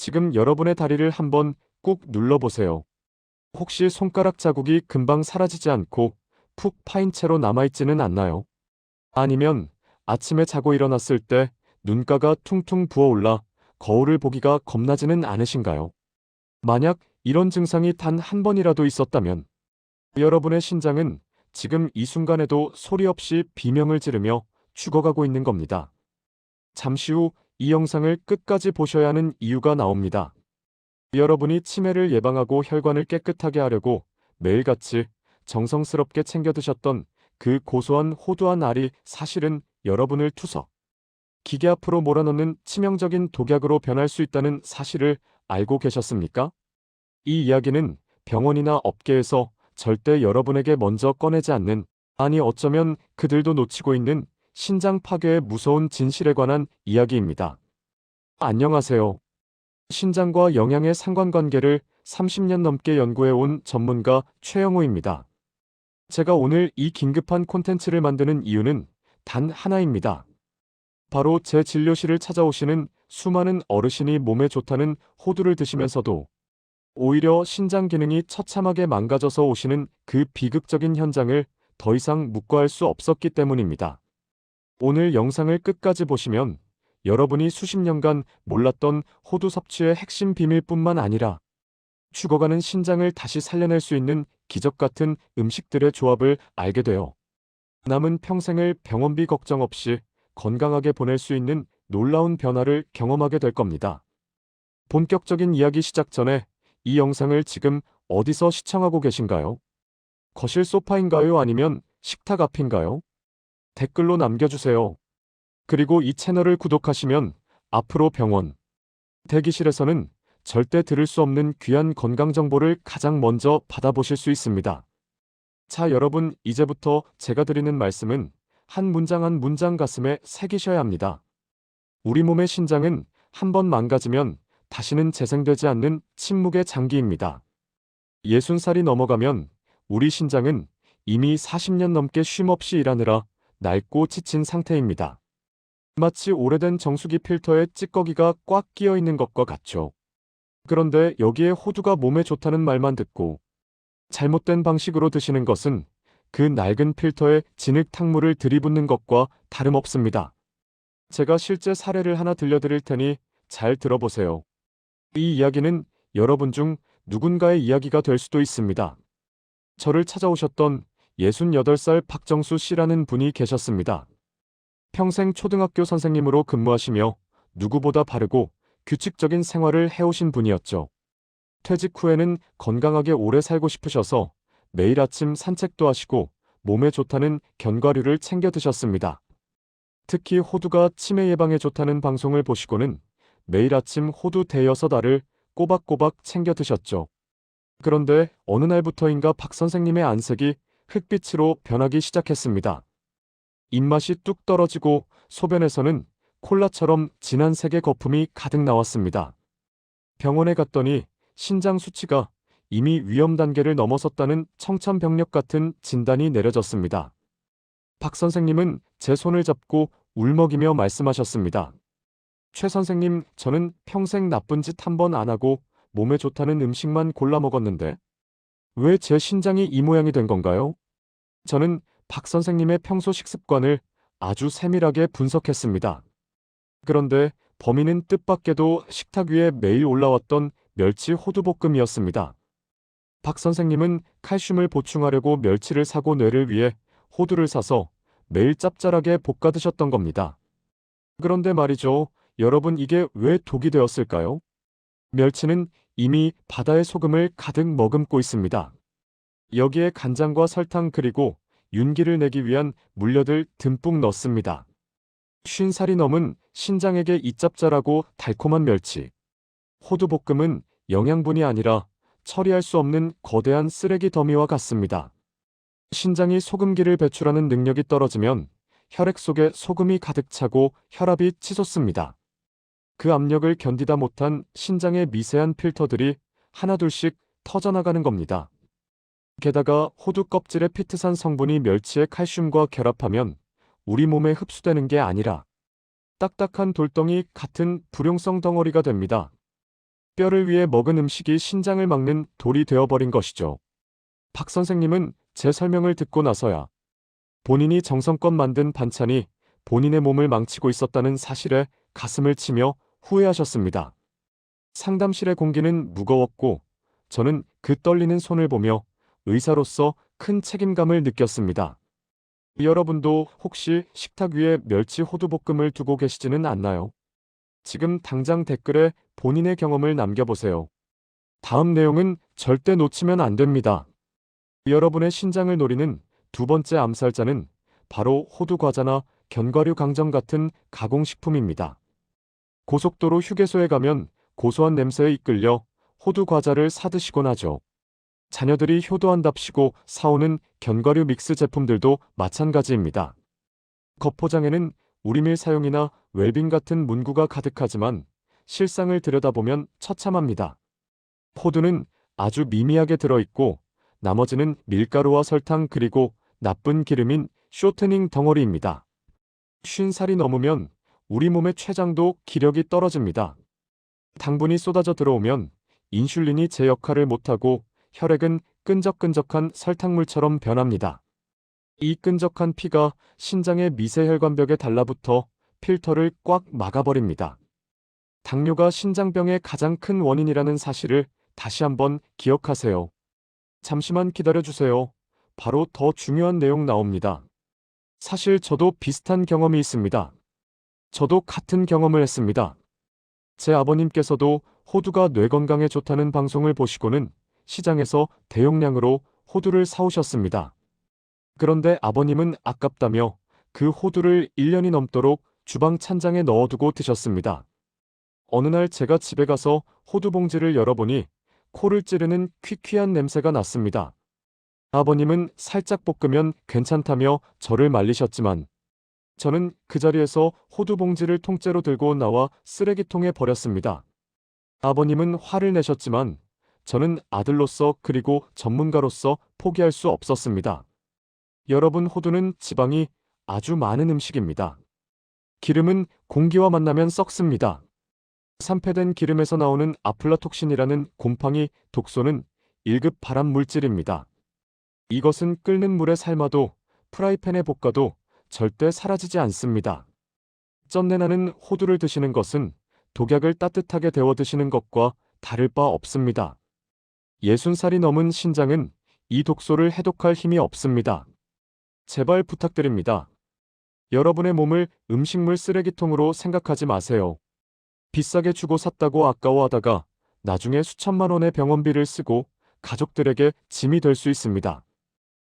지금 여러분의 다리를 한번 꾹 눌러보세요. 혹시 손가락 자국이 금방 사라지지 않고 푹 파인 채로 남아있지는 않나요? 아니면 아침에 자고 일어났을 때 눈가가 퉁퉁 부어올라 거울을 보기가 겁나지는 않으신가요? 만약 이런 증상이 단 한 번이라도 있었다면 여러분의 신장은 지금 이 순간에도 소리 없이 비명을 지르며 죽어가고 있는 겁니다. 잠시 후 이 영상을 끝까지 보셔야 하는 이유가 나옵니다. 여러분이 치매를 예방하고 혈관을 깨끗하게 하려고 매일같이 정성스럽게 챙겨 드셨던 그 고소한 호두한 알이 사실은 여러분을 투석, 기계 앞으로 몰아넣는 치명적인 독약으로 변할 수 있다는 사실을 알고 계셨습니까? 이 이야기는 병원이나 업계에서 절대 여러분에게 먼저 꺼내지 않는, 아니 어쩌면 그들도 놓치고 있는 신장 파괴의 무서운 진실에 관한 이야기입니다. 안녕하세요. 신장과 영양의 상관관계를 30년 넘게 연구해 온 전문가 최영호입니다. 제가 오늘 이 긴급한 콘텐츠를 만드는 이유는 단 하나입니다. 바로 제 진료실을 찾아오시는 수많은 어르신이 몸에 좋다는 호두를 드시면서도 오히려 신장 기능이 처참하게 망가져서 오시는 그 비극적인 현장을 더 이상 묵과할 수 없었기 때문입니다. 오늘 영상을 끝까지 보시면 여러분이 수십 년간 몰랐던 호두 섭취의 핵심 비밀뿐만 아니라 죽어가는 신장을 다시 살려낼 수 있는 기적 같은 음식들의 조합을 알게 되어 남은 평생을 병원비 걱정 없이 건강하게 보낼 수 있는 놀라운 변화를 경험하게 될 겁니다. 본격적인 이야기 시작 전에 이 영상을 지금 어디서 시청하고 계신가요? 거실 소파인가요? 아니면 식탁 앞인가요? 댓글로 남겨주세요. 그리고 이 채널을 구독하시면 앞으로 병원, 대기실에서는 절대 들을 수 없는 귀한 건강 정보를 가장 먼저 받아보실 수 있습니다. 자, 여러분, 이제부터 제가 드리는 말씀은 한 문장 한 문장 가슴에 새기셔야 합니다. 우리 몸의 신장은 한 번 망가지면 다시는 재생되지 않는 침묵의 장기입니다. 60살이 넘어가면 우리 신장은 이미 40년 넘게 쉼없이 일하느라 낡고 지친 상태입니다. 마치 오래된 정수기 필터에 찌꺼기가 꽉 끼어 있는 것과 같죠. 그런데 여기에 호두가 몸에 좋다는 말만 듣고 잘못된 방식으로 드시는 것은 그 낡은 필터에 진흙 탕물을 들이붓는 것과 다름없습니다. 제가 실제 사례를 하나 들려드릴 테니 잘 들어보세요. 이 이야기는 여러분 중 누군가의 이야기가 될 수도 있습니다. 저를 찾아오셨던 68살 박정수 씨라는 분이 계셨습니다. 평생 초등학교 선생님으로 근무하시며 누구보다 바르고 규칙적인 생활을 해오신 분이었죠. 퇴직 후에는 건강하게 오래 살고 싶으셔서 매일 아침 산책도 하시고 몸에 좋다는 견과류를 챙겨 드셨습니다. 특히 호두가 치매 예방에 좋다는 방송을 보시고는 매일 아침 호두 대여섯 알을 꼬박꼬박 챙겨 드셨죠. 그런데 어느 날부터인가 박 선생님의 안색이 흑빛으로 변하기 시작했습니다. 입맛이 뚝 떨어지고 소변에서는 콜라처럼 진한 색의 거품이 가득 나왔습니다. 병원에 갔더니 신장 수치가 이미 위험 단계를 넘어섰다는 청천벽력 같은 진단이 내려졌습니다. 박 선생님은 제 손을 잡고 울먹이며 말씀하셨습니다. 최 선생님, 저는 평생 나쁜 짓 한 번 안 하고 몸에 좋다는 음식만 골라 먹었는데 왜 제 신장이 이 모양이 된 건가요? 저는 박 선생님의 평소 식습관을 아주 세밀하게 분석했습니다. 그런데 범인은 뜻밖에도 식탁 위에 매일 올라왔던 멸치 호두볶음이었습니다. 박 선생님은 칼슘을 보충하려고 멸치를 사고 뇌를 위해 호두를 사서 매일 짭짤하게 볶아 드셨던 겁니다. 그런데 말이죠. 여러분 이게 왜 독이 되었을까요? 멸치는 이미 바다의 소금을 가득 머금고 있습니다. 여기에 간장과 설탕 그리고 윤기를 내기 위한 물엿을 듬뿍 넣습니다. 쉰 살이 넘은 신장에게 이 짭짤하고 달콤한 멸치. 호두볶음은 영양분이 아니라 처리할 수 없는 거대한 쓰레기 더미와 같습니다. 신장이 소금기를 배출하는 능력이 떨어지면 혈액 속에 소금이 가득 차고 혈압이 치솟습니다. 그 압력을 견디다 못한 신장의 미세한 필터들이 하나둘씩 터져나가는 겁니다. 게다가 호두 껍질의 피트산 성분이 멸치의 칼슘과 결합하면 우리 몸에 흡수되는 게 아니라 딱딱한 돌덩이 같은 불용성 덩어리가 됩니다. 뼈를 위해 먹은 음식이 신장을 막는 돌이 되어버린 것이죠. 박 선생님은 제 설명을 듣고 나서야 본인이 정성껏 만든 반찬이 본인의 몸을 망치고 있었다는 사실에 가슴을 치며 후회하셨습니다. 상담실의 공기는 무거웠고 저는 그 떨리는 손을 보며 의사로서 큰 책임감을 느꼈습니다. 여러분도 혹시 식탁 위에 멸치 호두볶음을 두고 계시지는 않나요? 지금 당장 댓글에 본인의 경험을 남겨보세요. 다음 내용은 절대 놓치면 안 됩니다. 여러분의 신장을 노리는 두 번째 암살자는 바로 호두 과자나 견과류 강정 같은 가공식품입니다. 고속도로 휴게소에 가면 고소한 냄새에 이끌려 호두 과자를 사드시곤 하죠. 자녀들이 효도한답시고 사오는 견과류 믹스 제품들도 마찬가지입니다. 겉포장에는 우리밀 사용이나 웰빙 같은 문구가 가득하지만 실상을 들여다보면 처참합니다. 호두는 아주 미미하게 들어있고 나머지는 밀가루와 설탕 그리고 나쁜 기름인 쇼트닝 덩어리입니다. 50살이 넘으면 우리 몸의 췌장도 기력이 떨어집니다. 당분이 쏟아져 들어오면 인슐린이 제 역할을 못하고 혈액은 끈적끈적한 설탕물처럼 변합니다. 이 끈적한 피가 신장의 미세혈관벽에 달라붙어 필터를 꽉 막아버립니다. 당뇨가 신장병의 가장 큰 원인이라는 사실을 다시 한번 기억하세요. 잠시만 기다려주세요. 바로 더 중요한 내용 나옵니다. 사실 저도 비슷한 경험이 있습니다. 저도 같은 경험을 했습니다. 제 아버님께서도 호두가 뇌 건강에 좋다는 방송을 보시고는 시장에서 대용량으로 호두를 사오셨습니다. 그런데 아버님은 아깝다며 그 호두를 1년이 넘도록 주방 찬장에 넣어두고 드셨습니다. 어느 날 제가 집에 가서 호두 봉지를 열어보니 코를 찌르는 퀴퀴한 냄새가 났습니다. 아버님은 살짝 볶으면 괜찮다며 저를 말리셨지만 저는 그 자리에서 호두 봉지를 통째로 들고 나와 쓰레기통에 버렸습니다. 아버님은 화를 내셨지만 저는 아들로서 그리고 전문가로서 포기할 수 없었습니다. 여러분 호두는 지방이 아주 많은 음식입니다. 기름은 공기와 만나면 썩습니다. 산패된 기름에서 나오는 아플라톡신이라는 곰팡이 독소는 1급 발암 물질입니다. 이것은 끓는 물에 삶아도 프라이팬에 볶아도 절대 사라지지 않습니다. 쩐내나는 호두를 드시는 것은 독약을 따뜻하게 데워 드시는 것과 다를 바 없습니다. 60살이 넘은 신장은 이 독소를 해독할 힘이 없습니다. 제발 부탁드립니다. 여러분의 몸을 음식물 쓰레기통으로 생각하지 마세요. 비싸게 주고 샀다고 아까워하다가 나중에 수천만 원의 병원비를 쓰고 가족들에게 짐이 될 수 있습니다.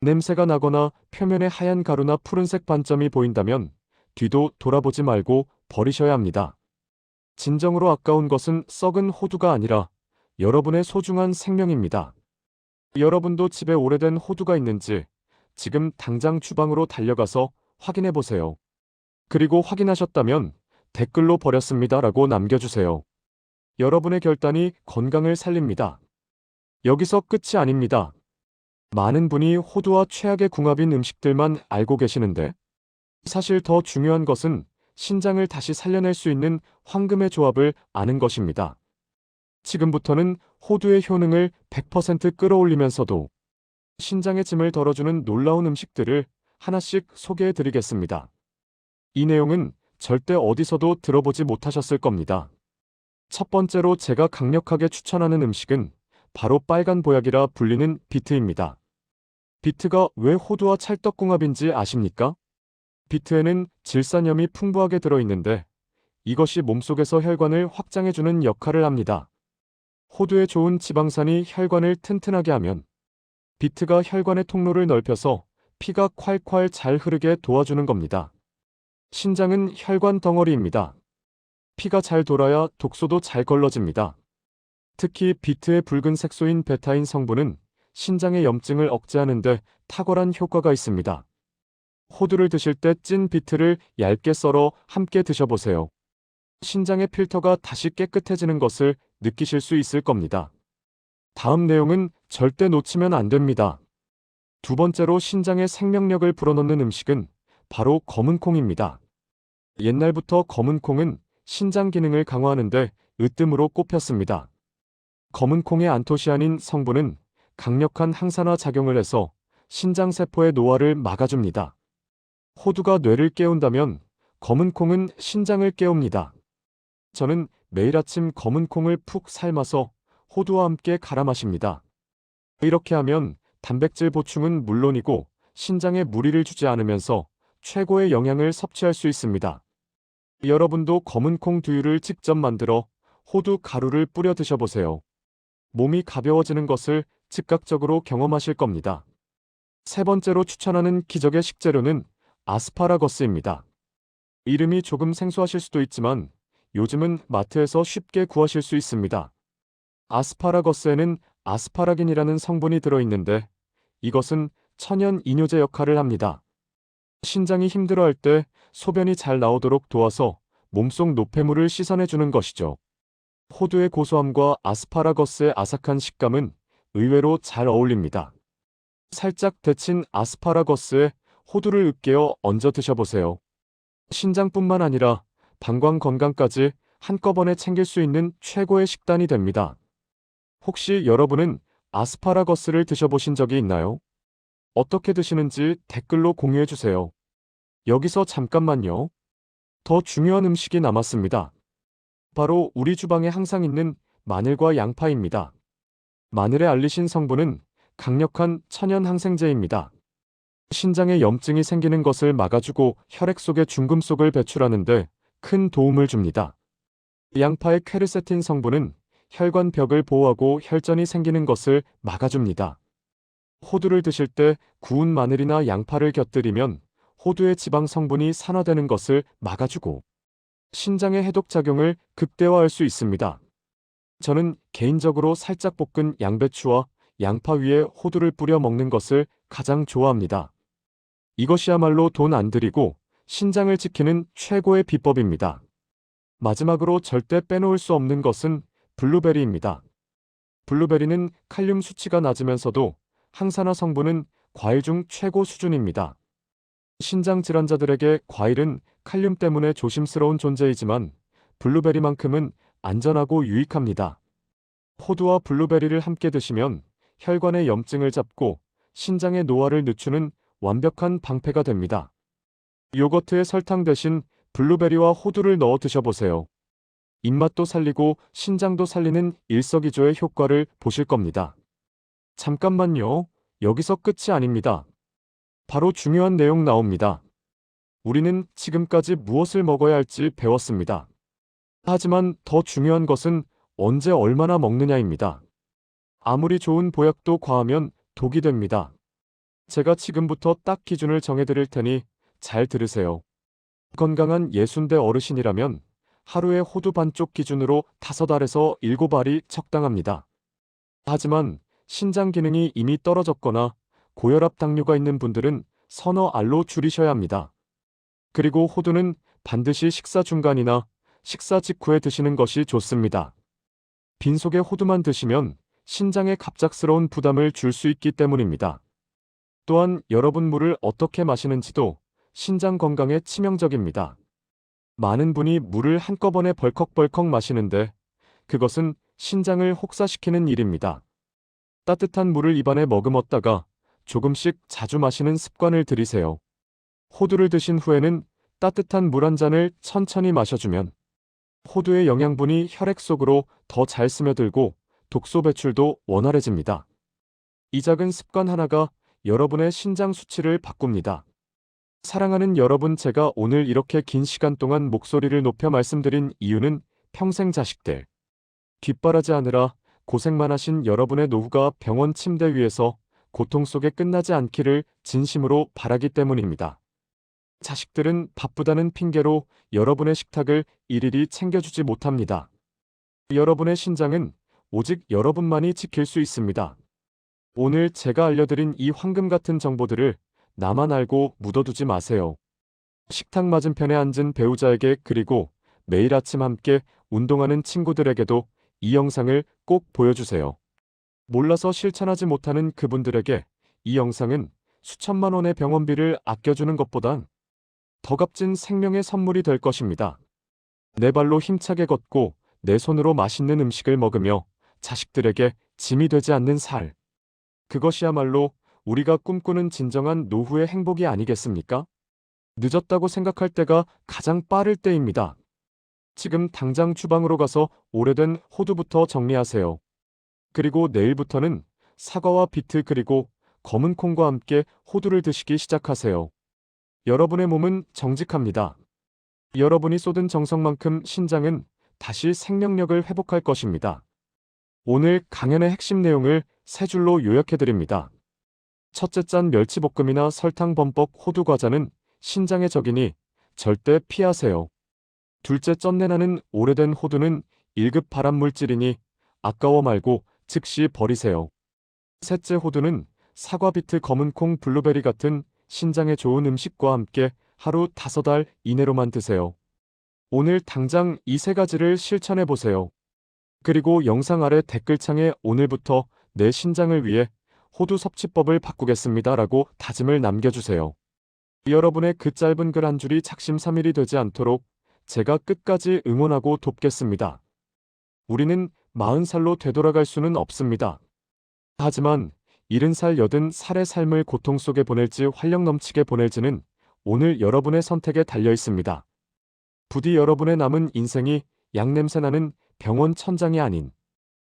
냄새가 나거나 표면에 하얀 가루나 푸른색 반점이 보인다면 뒤도 돌아보지 말고 버리셔야 합니다. 진정으로 아까운 것은 썩은 호두가 아니라 여러분의 소중한 생명입니다. 여러분도 집에 오래된 호두가 있는지 지금 당장 주방으로 달려가서 확인해 보세요. 그리고 확인하셨다면 댓글로 버렸습니다 라고 남겨주세요. 여러분의 결단이 건강을 살립니다. 여기서 끝이 아닙니다. 많은 분이 호두와 최악의 궁합인 음식들만 알고 계시는데 사실 더 중요한 것은 신장을 다시 살려낼 수 있는 황금의 조합을 아는 것입니다. 지금부터는 호두의 효능을 100% 끌어올리면서도 신장의 짐을 덜어주는 놀라운 음식들을 하나씩 소개해 드리겠습니다. 이 내용은 절대 어디서도 들어보지 못하셨을 겁니다. 첫 번째로 제가 강력하게 추천하는 음식은 바로 빨간 보약이라 불리는 비트입니다. 비트가 왜 호두와 찰떡궁합인지 아십니까? 비트에는 질산염이 풍부하게 들어있는데 이것이 몸속에서 혈관을 확장해주는 역할을 합니다. 호두에 좋은 지방산이 혈관을 튼튼하게 하면 비트가 혈관의 통로를 넓혀서 피가 콸콸 잘 흐르게 도와주는 겁니다. 신장은 혈관 덩어리입니다. 피가 잘 돌아야 독소도 잘 걸러집니다. 특히 비트의 붉은 색소인 베타인 성분은 신장의 염증을 억제하는데 탁월한 효과가 있습니다. 호두를 드실 때 찐 비트를 얇게 썰어 함께 드셔보세요. 신장의 필터가 다시 깨끗해지는 것을 느끼실 수 있을 겁니다. 다음 내용은 절대 놓치면 안 됩니다. 두 번째로 신장의 생명력을 불어넣는 음식은 바로 검은 콩입니다. 옛날부터 검은 콩은 신장 기능을 강화하는데 으뜸으로 꼽혔습니다. 검은 콩의 안토시아닌 성분은 강력한 항산화 작용을 해서 신장 세포의 노화를 막아줍니다. 호두가 뇌를 깨운다면 검은 콩은 신장을 깨웁니다. 저는 매일 아침 검은 콩을 푹 삶아서 호두와 함께 갈아 마십니다. 이렇게 하면 단백질 보충은 물론이고 신장에 무리를 주지 않으면서 최고의 영양을 섭취할 수 있습니다. 여러분도 검은 콩 두유를 직접 만들어 호두 가루를 뿌려 드셔보세요. 몸이 가벼워지는 것을 즉각적으로 경험하실 겁니다. 세 번째로 추천하는 기적의 식재료는 아스파라거스입니다. 이름이 조금 생소하실 수도 있지만 요즘은 마트에서 쉽게 구하실 수 있습니다. 아스파라거스에는 아스파라긴이라는 성분이 들어있는데 이것은 천연 이뇨제 역할을 합니다. 신장이 힘들어할 때 소변이 잘 나오도록 도와서 몸속 노폐물을 씻어내주는 것이죠. 호두의 고소함과 아스파라거스의 아삭한 식감은 의외로 잘 어울립니다. 살짝 데친 아스파라거스에 호두를 으깨어 얹어 드셔보세요. 신장뿐만 아니라 방광 건강까지 한꺼번에 챙길 수 있는 최고의 식단이 됩니다. 혹시 여러분은 아스파라거스를 드셔보신 적이 있나요? 어떻게 드시는지 댓글로 공유해 주세요. 여기서 잠깐만요. 더 중요한 음식이 남았습니다. 바로 우리 주방에 항상 있는 마늘과 양파입니다. 마늘의 알리신 성분은 강력한 천연 항생제입니다. 신장에 염증이 생기는 것을 막아주고 혈액 속의 중금속을 배출하는데 큰 도움을 줍니다. 양파의 퀘르세틴 성분은 혈관 벽을 보호하고 혈전이 생기는 것을 막아줍니다. 호두를 드실 때 구운 마늘이나 양파를 곁들이면 호두의 지방 성분이 산화되는 것을 막아주고 신장의 해독 작용을 극대화할 수 있습니다. 저는 개인적으로 살짝 볶은 양배추와 양파 위에 호두를 뿌려 먹는 것을 가장 좋아합니다. 이것이야말로 돈 안 들이고 신장을 지키는 최고의 비법입니다. 마지막으로 절대 빼놓을 수 없는 것은 블루베리입니다. 블루베리는 칼륨 수치가 낮으면서도 항산화 성분은 과일 중 최고 수준입니다. 신장 질환자들에게 과일은 칼륨 때문에 조심스러운 존재이지만 블루베리만큼은 안전하고 유익합니다. 호두와 블루베리를 함께 드시면 혈관의 염증을 잡고 신장의 노화를 늦추는 완벽한 방패가 됩니다. 요거트에 설탕 대신 블루베리와 호두를 넣어 드셔보세요. 입맛도 살리고 신장도 살리는 일석이조의 효과를 보실 겁니다. 잠깐만요. 여기서 끝이 아닙니다. 바로 중요한 내용 나옵니다. 우리는 지금까지 무엇을 먹어야 할지 배웠습니다. 하지만 더 중요한 것은 언제 얼마나 먹느냐입니다. 아무리 좋은 보약도 과하면 독이 됩니다. 제가 지금부터 딱 기준을 정해드릴 테니 잘 들으세요. 건강한 예순대 어르신이라면 하루에 호두 반쪽 기준으로 다섯 알에서 일곱 알이 적당합니다. 하지만 신장 기능이 이미 떨어졌거나 고혈압 당뇨가 있는 분들은 서너 알로 줄이셔야 합니다. 그리고 호두는 반드시 식사 중간이나 식사 직후에 드시는 것이 좋습니다. 빈속에 호두만 드시면 신장에 갑작스러운 부담을 줄 수 있기 때문입니다. 또한 여러분 물을 어떻게 마시는지도 신장 건강에 치명적입니다. 많은 분이 물을 한꺼번에 벌컥벌컥 마시는데 그것은 신장을 혹사시키는 일입니다. 따뜻한 물을 입안에 머금었다가 조금씩 자주 마시는 습관을 들이세요. 호두를 드신 후에는 따뜻한 물 한 잔을 천천히 마셔주면 호두의 영양분이 혈액 속으로 더 잘 스며들고 독소 배출도 원활해집니다. 이 작은 습관 하나가 여러분의 신장 수치를 바꿉니다. 사랑하는 여러분, 제가 오늘 이렇게 긴 시간 동안 목소리를 높여 말씀드린 이유는 평생 자식들 뒷바라지 하느라 고생만 하신 여러분의 노후가 병원 침대 위에서 고통 속에 끝나지 않기를 진심으로 바라기 때문입니다. 자식들은 바쁘다는 핑계로 여러분의 식탁을 일일이 챙겨주지 못합니다. 여러분의 신장은 오직 여러분만이 지킬 수 있습니다. 오늘 제가 알려드린 이 황금 같은 정보들을 나만 알고 묻어두지 마세요. 식탁 맞은편에 앉은 배우자에게 그리고 매일 아침 함께 운동하는 친구들에게도 이 영상을 꼭 보여주세요. 몰라서 실천하지 못하는 그분들에게 이 영상은 수천만 원의 병원비를 아껴주는 것보단 더 값진 생명의 선물이 될 것입니다. 내 발로 힘차게 걷고 내 손으로 맛있는 음식을 먹으며 자식들에게 짐이 되지 않는 살. 그것이야말로 우리가 꿈꾸는 진정한 노후의 행복이 아니겠습니까? 늦었다고 생각할 때가 가장 빠를 때입니다. 지금 당장 주방으로 가서 오래된 호두부터 정리하세요. 그리고 내일부터는 사과와 비트 그리고 검은 콩과 함께 호두를 드시기 시작하세요. 여러분의 몸은 정직합니다. 여러분이 쏟은 정성만큼 신장은 다시 생명력을 회복할 것입니다. 오늘 강연의 핵심 내용을 세 줄로 요약해 드립니다. 첫째 짠 멸치볶음이나 설탕 범벅 호두 과자는 신장의 적이니 절대 피하세요. 둘째 쩐내나는 오래된 호두는 1급 발암 물질이니 아까워 말고 즉시 버리세요. 셋째 호두는 사과 비트 검은 콩 블루베리 같은 신장에 좋은 음식과 함께 하루 다섯 알 이내로만 드세요. 오늘 당장 이 세 가지를 실천해 보세요. 그리고 영상 아래 댓글창에 오늘부터 내 신장을 위해 호두 섭취법을 바꾸겠습니다 라고 다짐을 남겨주세요. 여러분의 그 짧은 글 한 줄이 작심삼일이 되지 않도록 제가 끝까지 응원하고 돕겠습니다. 우리는 40살로 되돌아갈 수는 없습니다. 하지만 70살, 80살의 삶을 고통 속에 보낼지 활력 넘치게 보낼지는 오늘 여러분의 선택에 달려 있습니다. 부디 여러분의 남은 인생이 양냄새 나는 병원 천장이 아닌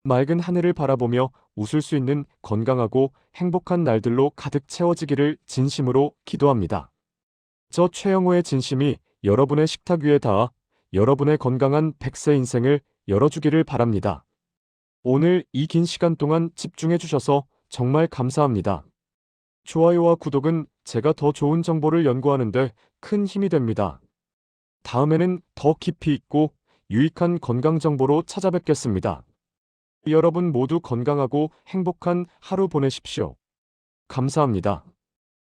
맑은 하늘을 바라보며 웃을 수 있는 건강하고 행복한 날들로 가득 채워지기를 진심으로 기도합니다. 저 최영호의 진심이 여러분의 식탁 위에 닿아 여러분의 건강한 100세 인생을 열어주기를 바랍니다. 오늘 이 긴 시간 동안 집중해 주셔서 정말 감사합니다. 좋아요와 구독은 제가 더 좋은 정보를 연구하는데 큰 힘이 됩니다. 다음에는 더 깊이 있고 유익한 건강 정보로 찾아뵙겠습니다. 여러분 모두 건강하고 행복한 하루 보내십시오. 감사합니다.